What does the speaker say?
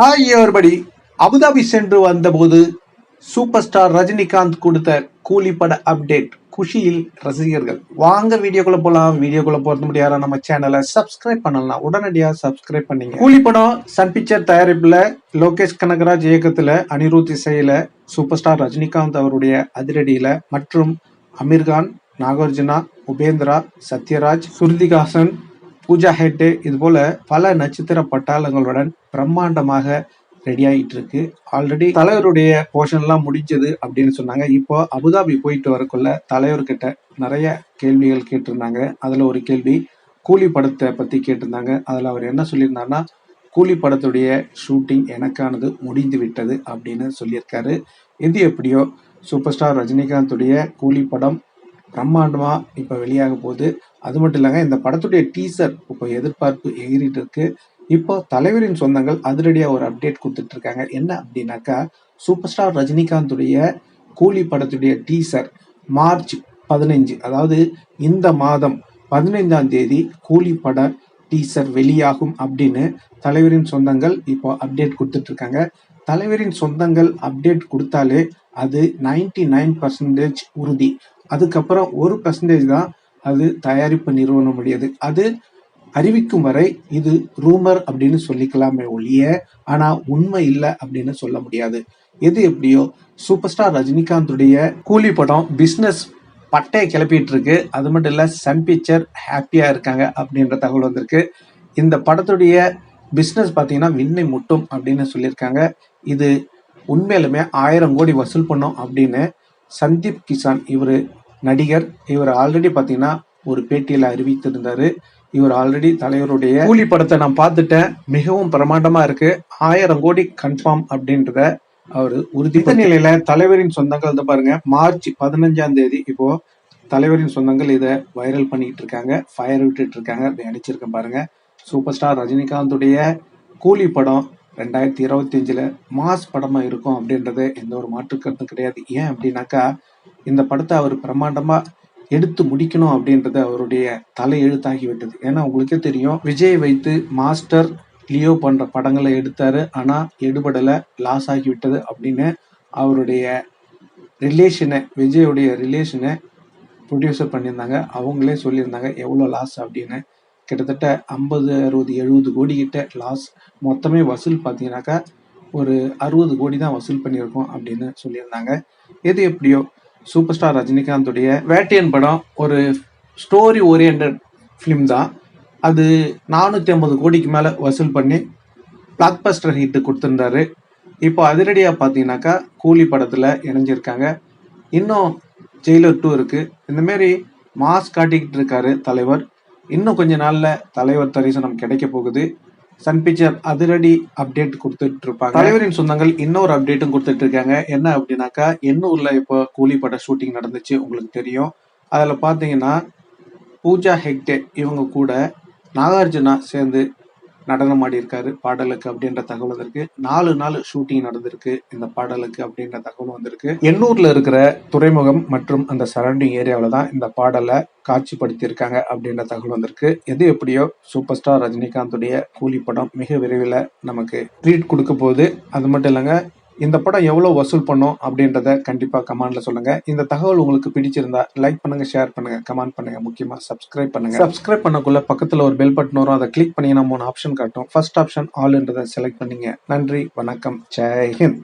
Hi everybody Abu Dhabi சென்று வந்தபோது super star Rajinikanth கொடுத்த கூலி பட அப்டேட் குஷியில் ரசிகர்கள். வாங்க வீடியோக்குள்ள போலாம். வீடியோக்குள்ள போறது முடியாத நம்ம சேனலை சப்ஸ்கிரைப் பண்ணலாம் உடனடியாக சப்ஸ்கிரைப் பண்ணீங்க. கூலி படம் சன் பிக்சர் தயாரிப்புல லோகேஷ் கனகராஜ் இயக்கத்துல அனிருத் இசையில சூப்பர் ஸ்டார் ரஜினிகாந்த் அவருடைய அதிரடியில மற்றும் அமீர்கான் நாகார்ஜுனா உபேந்திரா சத்யராஜ் சுருதிகாசன் பூஜா ஹெட்டு இது போல பல நட்சத்திர பட்டாளங்களுடன் பிரம்மாண்டமாக ரெடி ஆகிட்டு இருக்கு ஆல்ரெடி தலைவருடைய போர்ஷன் எல்லாம் முடிஞ்சது அப்படின்னு சொன்னாங்க. இப்போ அபுதாபி போயிட்டு வரக்குள்ள தலைவர்கிட்ட நிறைய கேள்விகள் கேட்டிருந்தாங்க. அதுல ஒரு கேள்வி கூலி படத்தை பத்தி கேட்டிருந்தாங்க. அதுல அவர் என்ன சொல்லியிருந்தாருன்னா கூலி படத்துடைய ஷூட்டிங் எனக்கானது முடிந்து விட்டது அப்படின்னு சொல்லியிருக்காரு. எது எப்படியோ சூப்பர் ஸ்டார் ரஜினிகாந்துடைய கூலி படம் பிரம்மாண்டமாக இப்போ வெளியாக போகுது. அது மட்டும் இல்லைங்க இந்த படத்துடைய டீசர் இப்போ எதிர்பார்ப்பு எகிரிட்டு இருக்கு. இப்போ தலைவரின் சொந்தங்கள் அதிரடியாக ஒரு அப்டேட் கொடுத்துட்டு இருக்காங்க. என்ன அப்படின்னாக்கா சூப்பர் ஸ்டார் ரஜினிகாந்துடைய கூலி படத்துடைய டீசர் மார்ச் பதினைஞ்சு அதாவது இந்த மாதம் பதினைந்தாம் தேதி கூலி பட டீசர் வெளியாகும் அப்படின்னு தலைவரின் சொந்தங்கள் இப்போ அப்டேட் கொடுத்துட்டு இருக்காங்க. தலைவரின் சொந்தங்கள் அப்டேட் கொடுத்தாலே அது 99% நைன் பர்சன்டேஜ் உறுதி. அதுக்கப்புறம் ஒரு பர்சன்டேஜ் தான் அது தயாரிப்பு நிறுவனம் உடையது அது அறிவிக்கும் வரை இது ரூமர் அப்படின்னு சொல்லிக்கலாமே ஒழிய ஆனா உண்மை இல்லை அப்படின்னு சொல்ல முடியாது. எது எப்படியோ சூப்பர் ஸ்டார் ரஜினிகாந்துடைய கூலி படம் பிஸ்னஸ் பட்டையை கிளப்பிட்டு இருக்கு அது மட்டும் இல்ல சன் பிக்சர் ஹாப்பியா இருக்காங்க அப்படின்ற தகவல் வந்திருக்கு. இந்த படத்துடைய பிஸ்னஸ் பார்த்தீங்கன்னா விண்ணை முட்டும் அப்படின்னு சொல்லியிருக்காங்க. இது உண்மையிலுமே ஆயிரம் கோடி வசூல் பண்ணோம் அப்படின்னு சந்தீப் கிசான் இவர் நடிகர். இவர் ஆல்ரெடி பார்த்தீங்கன்னா ஒரு பேட்டியில் அறிவித்திருந்தாரு. இவர் ஆல்ரெடி தலைவருடைய கூலி படத்தை நான் பார்த்துட்டேன். மிகவும் பிரமாண்டமா இருக்கு. ஆயிரம் கோடி கன்ஃபார்ம் அப்படின்றத அவர் உறுதி நிலையில? தலைவரின் சொந்தங்கள் வந்து பாருங்க. மார்ச் பதினஞ்சாம் தேதி இப்போ தலைவரின் சொந்தங்கள் இதை வைரல் பண்ணிட்டு இருக்காங்க. ஃபயர் விட்டுட்டு இருக்காங்க. இதை அடிச்சிருக்கேன் பாருங்க. சூப்பர் ஸ்டார் ரஜினிகாந்துடைய கூலி படம் ரெண்டாயிரத்தி இருபத்தி மாஸ் படமா இருக்கும் அப்படின்றது எந்த ஒரு மாற்று கருத்தும் கிடையாது. ஏன் அப்படின்னாக்கா இந்த படத்தை அவர் பிரம்மாண்டமா எடுத்து முடிக்கணும் அப்படின்றது அவருடைய தலை எழுத்தாகி விட்டது ஏன்னா உங்களுக்கே தெரியும் விஜய் வைத்து மாஸ்டர் லியோ போன்ற படங்களை எடுத்தாரு. ஆனா எடுபடல லாஸ் ஆகி விட்டது அப்படின்னு அவருடைய ரிலேஷனை விஜயோடைய ரிலேஷனை ப்ரொடியூசர் பண்ணியிருந்தாங்க. அவங்களே சொல்லியிருந்தாங்க எவ்வளோ லாஸ் அப்படின்னு. கிட்டத்தட்ட ஐம்பது அறுபது எழுபது கோடி கிட்ட லாஸ் மொத்தமே வசூல் பார்த்தீங்கன்னாக்கா ஒரு அறுபது கோடி தான் வசூல் பண்ணியிருக்கோம் அப்படின்னு சொல்லியிருந்தாங்க. எது எப்படியோ சூப்பர் ஸ்டார் ரஜினிகாந்துடைய வேட்டையன் படம் ஒரு ஸ்டோரி ஓரியன்ட் ஃபிலிம் தான். அது நானூற்றி ஐம்பது கோடிக்கு மேலே வசூல் பண்ணி பிளாக் பஸ்டர் ஹிட்டு கொடுத்துருந்தாரு. இப்போ அதிரடியாக பார்த்தீங்கன்னாக்கா கூலி படத்தில் இணைஞ்சிருக்காங்க. இன்னும் ஜெயிலர் டூ இருக்குது இந்தமாரி மாஸ் காட்டிக்கிட்டு இருக்காரு தலைவர். இன்னும் கொஞ்ச நாள்ல தலைவர் தரிசனம் கிடைக்க போகுது. சன் பிக்சர் அதிரடி அப்டேட் கொடுத்துட்டு இருப்பாங்க தலைவரின் சொந்தங்கள் இன்னொரு அப்டேட்டும் கொடுத்துட்டு இருக்காங்க என்ன அப்படின்னாக்கா எண்ணூர்ல இப்போ கூலி பட ஷூட்டிங் நடந்துச்சு உங்களுக்கு தெரியும். அதில் பார்த்தீங்கன்னா பூஜா ஹெக்டே இவங்க கூட நாகார்ஜுனா சேர்ந்து நடனம் ஆடியிருக்காரு பாடலுக்கு அப்படின்ற தகவல் வந்திருக்கு. நாலு நாள் ஷூட்டிங் நடந்திருக்கு இந்த பாடலுக்கு அப்படின்ற தகவல் வந்திருக்கு. எண்ணூர்ல இருக்கிற துறைமுகம் மற்றும் அந்த சரௌண்டிங் ஏரியாவில் தான் இந்த பாடலை காட்சிப்படுத்தியிருக்காங்க அப்படின்ற தகவல் வந்திருக்கு. எது எப்படியோ சூப்பர் ஸ்டார் ரஜினிகாந்துடைய கூலி படம் மிக விரைவில் நமக்கு ட்ரீட் கொடுக்க போகுது. அது மட்டும் இல்லைங்க இந்த படம் எவ்வளோ வசூல் பண்ணும் அப்படின்றத கண்டிப்பாக கமெண்ட்ல சொல்லுங்க. இந்த தகவல் உங்களுக்கு பிடிச்சிருந்தா லைக் பண்ணுங்க ஷேர் பண்ணுங்க கமெண்ட் பண்ணுங்க. முக்கியமாக சப்ஸ்கிரைப் பண்ணுங்க. சப்ஸ்கிரைப் பண்ணக்குள்ள பக்கத்தில் ஒரு பெல் பட்டன் வரும். அதை கிளிக் நம்ம மூணு ஆப்ஷன் காட்டும். ஃபர்ஸ்ட் ஆப்ஷன் ஆல்ன்றதை செலக்ட் பண்ணீங்க. நன்றி வணக்கம். ஜெய் ஹிந்த்.